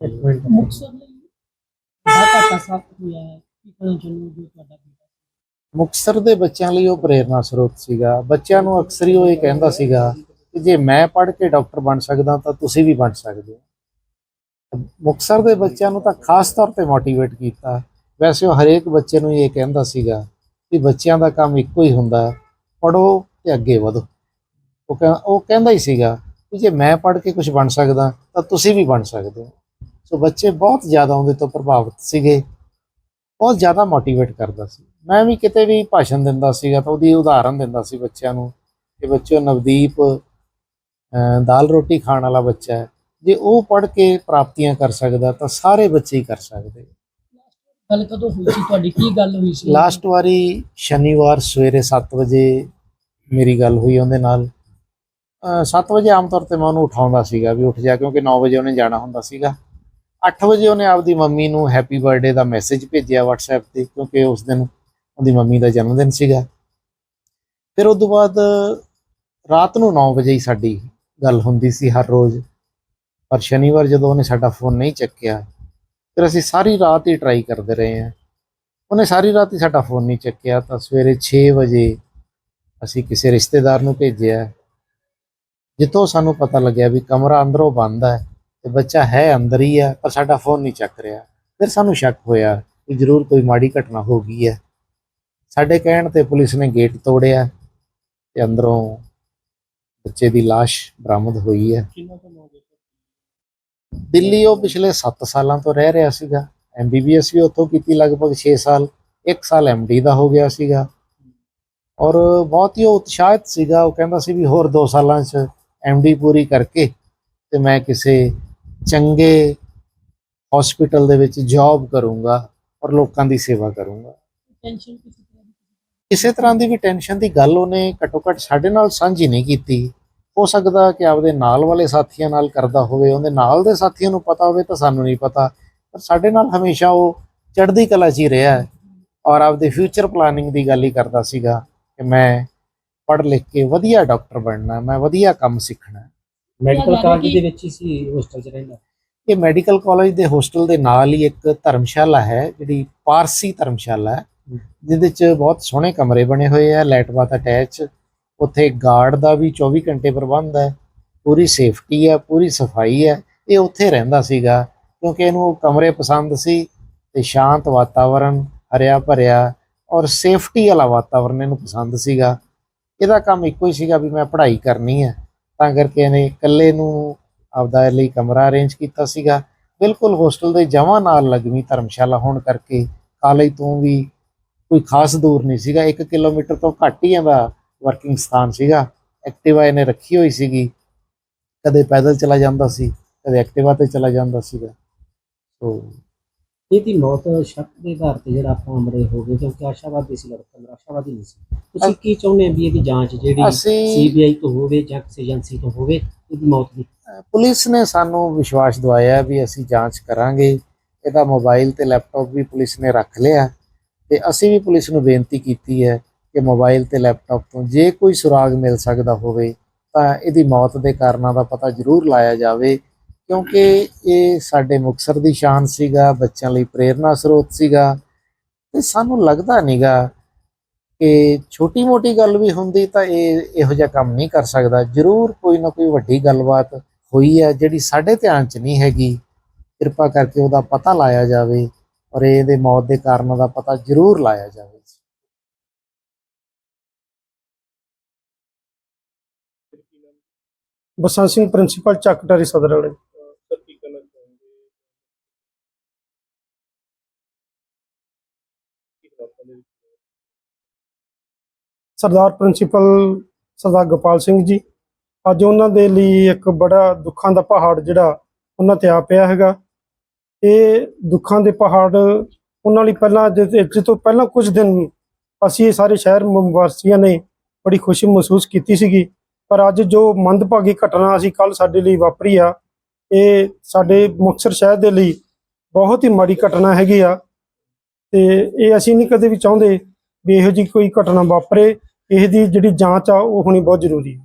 ਇੱਕ ਮਿੰਟ ਮੁਕਤਸਰ ਲਈ ਬੜਾ ਘਾਟਾ ਹੋਇਆ ਹੈ ਕੀ ਕਹਿਣਾ ਜੋ ਤੁਹਾਡਾ ਬੇਟਾ ਮੁਕਤਸਰ ਦੇ ਬੱਚਿਆਂ ਲਈ ਉਹ ਪ੍ਰੇਰਨਾ ਸਰੋਤ ਸੀਗਾ। ਬੱਚਿਆਂ ਨੂੰ ਅਕਸਰ ਹੀ ਉਹ ਇਹ ਕਹਿੰਦਾ ਸੀਗਾ ਕਿ ਜੇ ਮੈਂ ਪੜ੍ਹ ਕੇ ਡਾਕਟਰ ਬਣ ਸਕਦਾ ਤਾਂ ਤੁਸੀਂ ਵੀ ਬਣ ਸਕਦੇ ਹੋ। ਮੁਕਤਸਰ ਦੇ ਬੱਚਿਆਂ ਨੂੰ ਤਾਂ ਖਾਸ ਤੌਰ ਤੇ ਮੋਟੀਵੇਟ ਕੀਤਾ। ਵੈਸੇ ਉਹ ਹਰੇਕ ਬੱਚੇ ਨੂੰ ਇਹ ਕਹਿੰਦਾ ਸੀਗਾ ਕਿ ਬੱਚਿਆਂ ਦਾ ਕੰਮ ਇੱਕੋ ਹੀ ਹੁੰਦਾ ਹੈ ਪੜੋ ਤੇ ਅੱਗੇ ਵਧੋ। ਉਹ ਕਹਿ- ਉਹ ਕਹਿੰਦਾ ਹੀ ਸੀਗਾ ਕਿ ਜੇ ਮੈਂ ਪੜ੍ਹ ਕੇ ਕੁਝ ਬਣ ਸਕਦਾ ਤਾਂ ਤੁਸੀਂ ਵੀ ਬਣ ਸਕਦੇ ਹੋ। ਸੋ ਬੱਚੇ ਬਹੁਤ ਜ਼ਿਆਦਾ ਉਹਦੇ ਤੋਂ ਪ੍ਰਭਾਵਿਤ ਸੀਗੇ। ਬਹੁਤ ਜ਼ਿਆਦਾ ਮੋਟੀਵੇਟ ਕਰਦਾ ਸੀ। ਮੈਂ ਵੀ ਕਿਤੇ ਵੀ ਭਾਸ਼ਣ ਦਿੰਦਾ ਸੀਗਾ ਤਾਂ ਉਹਦੀ ਉਦਾਹਰਨ ਦਿੰਦਾ ਸੀ ਬੱਚਿਆਂ ਨੂੰ ਕਿ ਬੱਚਿਓ ਨਵਦੀਪ ਦਾਲ ਰੋਟੀ ਖਾਣ ਵਾਲਾ ਬੱਚਾ ਹੈ। ਜੇ ਉਹ ਪੜ੍ਹ ਕੇ ਪ੍ਰਾਪਤੀਆਂ ਕਰ ਸਕਦਾ ਤਾਂ ਸਾਰੇ ਬੱਚੇ ਹੀ ਕਰ ਸਕਦੇ। ਗੱਲ ਕਦੋਂ ਹੋਈ ਸੀ? ਤੁਹਾਡੀ ਕੀ ਗੱਲ ਹੋਈ ਸੀ? ਲਾਸਟ ਵਾਰੀ ਸ਼ਨੀਵਾਰ ਸਵੇਰੇ 7 ਵਜੇ ਮੇਰੀ ਗੱਲ ਹੋਈ ਉਹਦੇ ਨਾਲ। 7 ਵਜੇ ਆਮ ਤੌਰ ਤੇ ਮੈਂ ਉਹਨੂੰ ਉਠਾਉਂਦਾ ਸੀਗਾ ਵੀ ਉੱਠ ਜਾ ਕਿਉਂਕਿ 9 ਵਜੇ ਉਹਨੇ ਜਾਣਾ ਹੁੰਦਾ ਸੀਗਾ। 8 ਵਜੇ ਉਹਨੇ ਆਪਦੀ ਮੰਮੀ ਨੂੰ ਹੈਪੀ ਬਰਥਡੇ ਦਾ ਮੈਸੇਜ ਭੇਜਿਆ WhatsApp ਤੇ, ਕਿਉਂਕਿ ਉਸ ਦਿਨ ਉਹਦੀ ਮੰਮੀ ਦਾ ਜਨਮ ਦਿਨ ਸੀਗਾ। ਫਿਰ ਉਸ ਤੋਂ ਬਾਅਦ ਰਾਤ ਨੂੰ 9 ਵਜੇ ਹੀ ਸਾਡੀ ਗੱਲ ਹੁੰਦੀ ਸੀ ਹਰ ਰੋਜ਼। ਪਰ ਸ਼ਨੀਵਾਰ ਜਦੋਂ ਉਹਨੇ ਸਾਡਾ ਫੋਨ ਨਹੀਂ ਚੱਕਿਆ, ਫਿਰ ਅਸੀਂ ਸਾਰੀ ਰਾਤ ਹੀ ਟਰਾਈ ਕਰਦੇ ਰਹੇ ਹਾਂ। ਉਹਨੇ ਸਾਰੀ ਰਾਤ ਹੀ ਸਾਡਾ ਫੋਨ ਨਹੀਂ ਚੱਕਿਆ, ਤਾਂ ਸਵੇਰੇ 6 ਵਜੇ ਅਸੀਂ ਕਿਸੇ ਰਿਸ਼ਤੇਦਾਰ ਨੂੰ ਭੇਜਿਆ, ਜਿੱਥੋਂ ਸਾਨੂੰ ਪਤਾ ਲੱਗਿਆ ਵੀ ਕਮਰਾ ਅੰਦਰੋਂ ਬੰਦ ਹੈ। ਤੇ ਬੱਚਾ ਹੈ ਅੰਦਰ ਹੀ ਹੈ ਪਰ ਸਾਡਾ ਫੋਨ ਨਹੀਂ ਚੱਕ ਰਿਹਾ। ਫਿਰ ਸਾਨੂੰ ਸ਼ੱਕ ਹੋਇਆ ਕਿ ਜ਼ਰੂਰ ਕੋਈ ਮਾੜੀ ਘਟਨਾ ਹੋ ਗਈ ਹੈ। ਸਾਡੇ ਕਹਿਣ ਤੇ ਪੁਲਿਸ ਨੇ ਗੇਟ ਤੋੜਿਆ ਤੇ ਅੰਦਰੋਂ ਬੱਚੇ ਦੀ ਲਾਸ਼ ਬਰਾਮਦ ਹੋਈ ਹੈ। ਦਿੱਲੀ ਉਹ ਪਿਛਲੇ 7 ਸਾਲਾਂ ਤੋਂ ਰਹਿ ਰਿਹਾ ਸੀਗਾ। ਐਮਬੀਬੀਐਸ ਵੀ ਉੱਥੋਂ ਕੀਤੀ ਲਗਭਗ 6 ਸਾਲ 1 ਸਾਲ ਐਮਡੀ ਦਾ ਹੋ ਗਿਆ ਸੀਗਾ। ਔਰ ਬਹੁਤ ਹੀ ਉਤਸ਼ਾਹਿਤ ਸੀਗਾ ਉਹ ਕਹਿੰਦਾ ਸੀ ਵੀ ਹੋਰ 2 ਸਾਲਾਂ 'ਚ ਐਮਡੀ ਪੂਰੀ ਕਰਕੇ ਤੇ ਮੈਂ ਕਿਸੇ ਚੰਗੇ ਹਸਪੀਟਲ ਦੇ ਵਿੱਚ ਜੌਬ ਕਰੂੰਗਾ ਔਰ ਲੋਕਾਂ ਦੀ ਸੇਵਾ ਕਰੂੰਗਾ। ਟੈਨਸ਼ਨ ਕਿਸੇ ਤਰ੍ਹਾਂ ਦੀ? ਕਿਸੇ ਤਰ੍ਹਾਂ ਦੀ ਵੀ ਟੈਨਸ਼ਨ ਦੀ ਗੱਲ ਉਹਨੇ ਘੱਟੋ ਘੱਟ ਸਾਡੇ ਨਾਲ ਸਾਂਝੀ ਨਹੀਂ ਕੀਤੀ। ਹੋ ਸਕਦਾ ਕਿ ਆਪਦੇ ਨਾਲ ਵਾਲੇ ਸਾਥੀਆਂ ਨਾਲ ਕਰਦਾ ਹੋਵੇ ਉਹਦੇ ਨਾਲ ਦੇ ਸਾਥੀਆਂ ਨੂੰ ਪਤਾ ਹੋਵੇ ਤਾਂ ਸਾਨੂੰ ਨਹੀਂ ਪਤਾ। ਪਰ ਸਾਡੇ ਨਾਲ ਹਮੇਸ਼ਾ ਉਹ ਚੜ੍ਹਦੀ ਕਲਾ 'ਚ ਹੀ ਰਿਹਾ ਹੈ ਔਰ ਆਪਦੇ ਫਿਊਚਰ ਪਲਾਨਿੰਗ ਦੀ ਗੱਲ ਹੀ ਕਰਦਾ ਸੀਗਾ ਕਿ ਮੈਂ ਪੜ੍ਹ ਲਿਖ ਕੇ ਵਧੀਆ ਡਾਕਟਰ ਬਣਨਾ ਮੈਂ ਵਧੀਆ ਕੰਮ ਸਿੱਖਣਾ। ਮੈਡੀਕਲ ਕਾਲਜ ਦੇ ਵਿੱਚ ਹੀ ਸੀ ਹੋਸਟਲ 'ਚ ਰਹਿੰਦਾ। ਇਹ ਮੈਡੀਕਲ ਕਾਲਜ ਦੇ ਹੋਸਟਲ ਦੇ ਨਾਲ ਹੀ ਇੱਕ ਧਰਮਸ਼ਾਲਾ ਹੈ ਜਿਹੜੀ ਪਾਰਸੀ ਧਰਮਸ਼ਾਲਾ ਹੈ ਜਿਹਦੇ 'ਚ ਬਹੁਤ ਸੋਹਣੇ ਕਮਰੇ ਬਣੇ ਹੋਏ ਆ ਲੈਟ ਬਾਤ ਅਟੈਚ ਉੱਥੇ ਗਾਰਡ ਦਾ ਵੀ 24 ਘੰਟੇ ਪ੍ਰਬੰਧ ਹੈ ਪੂਰੀ ਸੇਫਟੀ ਹੈ ਪੂਰੀ ਸਫ਼ਾਈ ਹੈ ਇਹ ਉੱਥੇ ਰਹਿੰਦਾ ਸੀਗਾ ਕਿਉਂਕਿ ਇਹਨੂੰ ਉਹ ਕਮਰੇ ਪਸੰਦ ਸੀ ਤੇ ਸ਼ਾਂਤ ਵਾਤਾਵਰਣ ਹਰਿਆ ਭਰਿਆ ਔਰ ਸੇਫਟੀ ਵਾਲਾ ਵਾਤਾਵਰਣ ਇਹਨੂੰ ਪਸੰਦ ਸੀਗਾ। ਇਹਦਾ ਕੰਮ ਇੱਕੋ ਹੀ ਸੀਗਾ ਵੀ ਮੈਂ ਪੜ੍ਹਾਈ ਕਰਨੀ ਹੈ। ਤਾਂ ਕਰਕੇ ਇਹਨੇ ਇਕੱਲੇ ਨੂੰ ਆਪਦਾ ਲਈ ਕਮਰਾ ਅਰੇਂਜ ਕੀਤਾ ਸੀਗਾ। ਬਿਲਕੁਲ ਹੋਸਟਲ ਦੇ ਜਮਾਂ ਨਾਲ ਲੱਗਵੀਂ ਧਰਮਸ਼ਾਲਾ ਹੋਣ ਕਰਕੇ ਕਾਲਜ ਤੋਂ ਵੀ ਕੋਈ ਖਾਸ ਦੂਰ ਨਹੀਂ ਸੀਗਾ। 1 ਕਿਲੋਮੀਟਰ ਤੋਂ ਘੱਟ ਹੀ ਇਹਦਾ ਵਰਕਿੰਗ ਸਥਾਨ ਸੀਗਾ। ਐਕਟਿਵਾ ਇਹਨੇ ਰੱਖੀ ਹੋਈ ਸੀਗੀ। ਕਦੇ ਪੈਦਲ ਚਲਾ ਜਾਂਦਾ ਸੀ, ਕਦੇ ਐਕਟਿਵਾ ਤੇ ਚਲਾ ਜਾਂਦਾ ਸੀਗਾ। ਸੋ ਇਹਦੀ ਮੌਤ ਸ਼ੱਕ ਦੇ ਆਧਾਰ ਤੇ ਜਿਹੜਾ ਆਪਾਂ ਅਮਰੇ ਹੋ ਗਏ ਕਿਉਂਕਿ ਆਸ਼ਾਵਾਦੀ ਸੀ ਲੜਕਾ ਨਿਰਾਸ਼ਾਵਾਦੀ ਨਹੀਂ ਸੀ। ਤੁਸੀਂ ਕੀ ਚਾਹੁੰਦੇ ਆ ਵੀ ਇਹਦੀ ਜਾਂਚ ਜਿਹੜੀ ਅਸੀਂ ਸੀਬੀਆਈ ਤੋਂ ਹੋਵੇ ਜਾਂ ਕਿਸੇ ਏਜੰਸੀ ਤੋਂ ਹੋਵੇ ਇਹਦੀ ਮੌਤ ਦੀ? ਪੁਲਿਸ ਨੇ ਸਾਨੂੰ ਵਿਸ਼ਵਾਸ ਦਿਵਾਇਆ ਵੀ ਅਸੀਂ ਜਾਂਚ ਕਰਾਂਗੇ। ਇਹਦਾ ਮੋਬਾਈਲ ਤੇ ਲੈਪਟਾਪ ਵੀ ਪੁਲਿਸ ਨੇ ਰੱਖ ਲਿਆ ਤੇ ਅਸੀਂ ਵੀ ਪੁਲਿਸ ਨੂੰ ਬੇਨਤੀ ਕੀਤੀ ਹੈ ਕਿ ਮੋਬਾਈਲ ਤੇ ਲੈਪਟਾਪ ਤੋਂ ਜੇ ਕੋਈ ਸੁਰਾਗ ਮਿਲ ਸਕਦਾ ਹੋਵੇ ਤਾਂ ਇਹਦੀ ਮੌਤ ਦੇ ਕਾਰਨਾਂ ਦਾ ਪਤਾ ਜ਼ਰੂਰ ਲਾਇਆ ਜਾਵੇ ਕਿਉਂਕਿ ਇਹ ਸਾਡੇ ਮੁਕਤਸਰ ਦੀ ਸ਼ਾਨ ਸੀਗਾ, ਬੱਚਿਆਂ ਲਈ ਪ੍ਰੇਰਨਾ ਸਰੋਤ ਸੀਗਾ ਤੇ ਸਾਨੂੰ ਲੱਗਦਾ ਨਹੀਂਗਾ ਕਿ ਛੋਟੀ ਮੋਟੀ ਗੱਲ ਵੀ ਹੁੰਦੀ ਤਾਂ ਇਹ ਇਹੋ ਜਿਹਾ ਕੰਮ ਨਹੀਂ ਕਰ ਸਕਦਾ। ਜ਼ਰੂਰ ਕੋਈ ਨਾ ਕੋਈ ਵੱਡੀ ਗੱਲਬਾਤ ਹੋਈ ਹੈ ਜਿਹੜੀ ਸਾਡੇ ਧਿਆਨ 'ਚ ਨਹੀਂ ਹੈਗੀ। ਕਿਰਪਾ ਕਰਕੇ ਉਹਦਾ ਪਤਾ ਲਾਇਆ ਜਾਵੇ ਔਰ ਇਹਦੇ ਮੌਤ ਦੇ ਕਾਰਨਾਂ ਦਾ ਪਤਾ ਜ਼ਰੂਰ ਲਾਇਆ ਜਾਵੇ। ਬਸੰਤ ਸਿੰਘ ਪ੍ਰਿੰਸੀਪਲ ਚੱਕਟਰੀ ਸਦਰ ਵਾਲੇ। ਸਰਦਾਰ ਪ੍ਰਿੰਸੀਪਲ ਸਰਦਾਰ ਗੋਪਾਲ ਸਿੰਘ ਜੀ, ਅੱਜ ਉਹਨਾਂ ਦੇ ਲਈ ਇੱਕ ਬੜਾ ਦੁੱਖਾਂ ਦਾ ਪਹਾੜ ਜਿਹੜਾ ਉਹਨਾਂ ਤੇ ਆ ਪਿਆ ਹੈਗਾ। ਇਹ ਦੁੱਖਾਂ ਦੇ ਪਹਾੜ ਉਹਨਾਂ ਲਈ ਪਹਿਲਾਂ ਜਿ- ਜਿਹ ਤੋਂ ਪਹਿਲਾਂ ਕੁਝ ਦਿਨ ਅਸੀਂ ਇਹ ਸਾਰੇ ਸ਼ਹਿਰ ਵਾਸੀਆਂ ਨੇ ਬੜੀ ਖੁਸ਼ੀ ਮਹਿਸੂਸ ਕੀਤੀ ਸੀਗੀ। ਪਰ ਅੱਜ ਜੋ ਮੰਦਭਾਗੀ ਘਟਨਾ ਅਸੀਂ ਕੱਲ ਸਾਡੇ ਲਈ ਵਾਪਰੀ ਆ, ਇਹ ਸਾਡੇ ਮੁਕਤਸਰ ਸ਼ਹਿਰ ਦੇ ਲਈ ਬਹੁਤ ਹੀ ਮਾੜੀ ਘਟਨਾ ਹੈਗੀ ਆ। ਤੇ ਇਹ ਅਸੀਂ ਨਹੀਂ ਕਦੇ ਵੀ ਚਾਹੁੰਦੇ ਵੀ ਇਹੋ ਜਿਹੀ ਕੋਈ ਘਟਨਾ ਵਾਪਰੇ। ਇਹਦੀ ਜਿਹੜੀ ਜਾਂਚ ਆ ਉਹ ਹੋਣੀ ਬਹੁਤ ਜ਼ਰੂਰੀ ਹੈ।